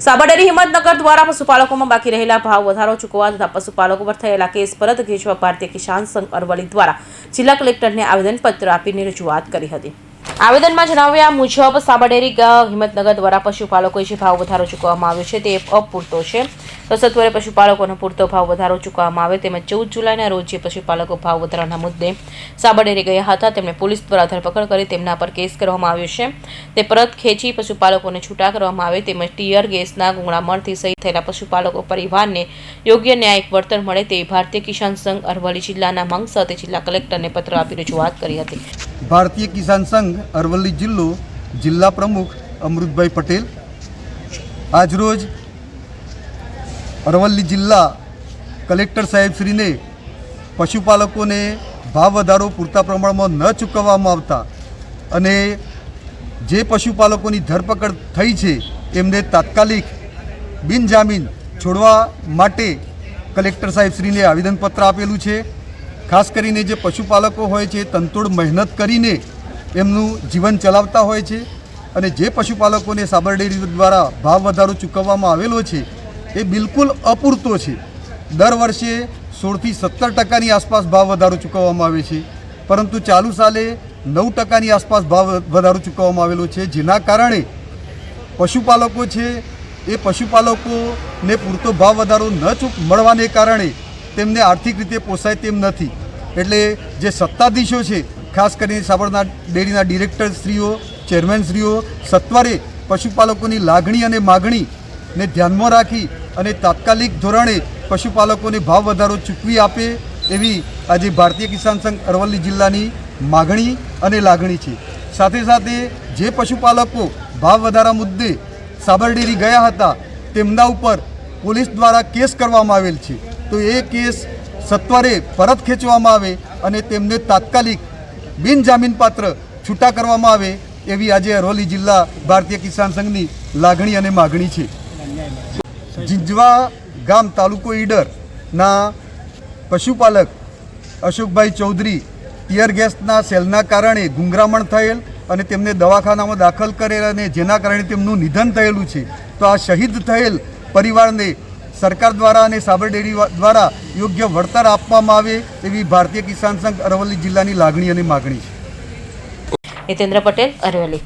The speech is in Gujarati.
સાબરડેરી હિંમતનગર દ્વારા પશુપાલકોમાં બાકી રહેલા ભાવ વધારો ચૂકવવા તથા પશુપાલકો પર થયેલા કેસ પરત ખેંચવા ભારતીય કિસાન સંઘ અરવલ્લી દ્વારા જિલ્લા કલેક્ટરને આવેદનપત્ર આપીને રજૂઆત કરી હતી. આવેદનમાં જણાવ્યા મુજબ સાબરડેરી હિંમતનગર દ્વારા પશુપાલકોએ જે ભાવ વધારો ચૂકવવામાં આવ્યો છે તે અપૂરતો છે. તો સત્વરે પશુપાલકોનો પૂરતો ભાવ વધારો ચૂકવવામાં આવે તેમજ ચૌદ જુલાઈના રોજ પશુપાલકો ભાવ વધારાના મુદ્દે સાબરડેરી ગયા હતા. તેમને પોલીસ દ્વારા ધરપકડ કરી તેમના પર કેસ કરવામાં આવ્યો છે. તે પરત ખેંચી પશુપાલકોને છૂટા કરવામાં આવે તેમજ ટીયર ગેસના ગુંગળામણથી શહીદ થયેલા પશુપાલકો પરિવારને યોગ્ય ન્યાયિક વળતર મળે તેવી ભારતીય કિસાન સંઘ અરવલ્લી જિલ્લાના માંગ સાથે જિલ્લા કલેક્ટરને પત્ર આપી રજૂઆત કરી હતી. ભારતીય કિસાન સંઘ અરવલ્લી જિલ્લો જિલ્લા પ્રમુખ અમૃતભાઈ પટેલ આજરોજ અરવલ્લી જિલ્લા કલેક્ટર સાહેબશ્રીને પશુપાલકોને ભાવ વધારો પૂરતા પ્રમાણમાં ન ચૂકવવામાં આવતા અને જે પશુપાલકોની ધરપકડ થઈ છે એમને તાત્કાલિક બિનજામીન છોડવા માટે કલેક્ટર સાહેબશ્રીને આવેદનપત્ર આપેલું છે. ખાસ કરીને જે પશુપાલકો હોય છે, તંતોડ મહેનત કરીને એમનું જીવન ચલાવતા હોય છે અને જે પશુપાલકોને સાબરડેરી દ્વારા ભાવ વધારો ચૂકવવામાં આવેલો છે એ બિલકુલ અપૂરતો છે. દર વર્ષે સોળથી સત્તર ટકાની આસપાસ ભાવ વધારો ચૂકવવામાં આવે છે. પરંતુ ચાલુ સાલે નવ ટકાની આસપાસ ભાવ વધારો ચૂકવવામાં આવેલો છે. જેના કારણે પશુપાલકો છે, એ પશુપાલકોને પૂરતો ભાવ વધારો ન ચૂક મળવાને કારણે તેમને આર્થિક રીતે પોસાય તેમ નથી. એટલે જે સત્તાધીશો છે, ખાસ કરીને સાબરના ડેરીના ડિરેક્ટરશ્રીઓ ચેરમેનશ્રીઓ સત્વરે પશુપાલકોની લાગણી અને માગણીને ધ્યાનમાં રાખી અને તાત્કાલિક ધોરણે પશુપાલકોને ભાવ વધારો ચૂકવી આપે એવી આજે ભારતીય કિસાન સંઘ અરવલ્લી જિલ્લાની માગણી અને લાગણી છે. સાથે સાથે જે પશુપાલકો ભાવ વધારા મુદ્દે સાબરડેરી ગયા હતા, તેમના ઉપર પોલીસ દ્વારા કેસ કરવામાં આવેલ છે. તો એ કેસ સત્વરે પરત ખેંચવામાં આવે અને તેમને તાત્કાલિક બિનજામીનપાત્ર છૂટા કરવામાં આવે એવી આજે અરવલ્લી જિલ્લા ભારતીય કિસાન સંઘની લાગણી અને માગણી છે. જીંજવા ગામ તાલુકો ઈડરના પશુપાલક અશોકભાઈ ચૌધરી ટીયર ગેસના સેલના કારણે ગુંગરામણ થયેલ અને તેમને દવાખાનામાં દાખલ કરેલ અને જેના કારણે તેમનું નિધન થયેલું છે. તો આ શહીદ થયેલ પરિવારને સરકાર દ્વારા અને સાબરડેરી દ્વારા યોગ્ય વળતર આપવામાં આવે એવી ભારતીય કિસાન સંઘ અરવલ્લી જિલ્લાની લાગણી અને માગણી છે. હિતેન્દ્ર પટેલ, અરવલ્લી.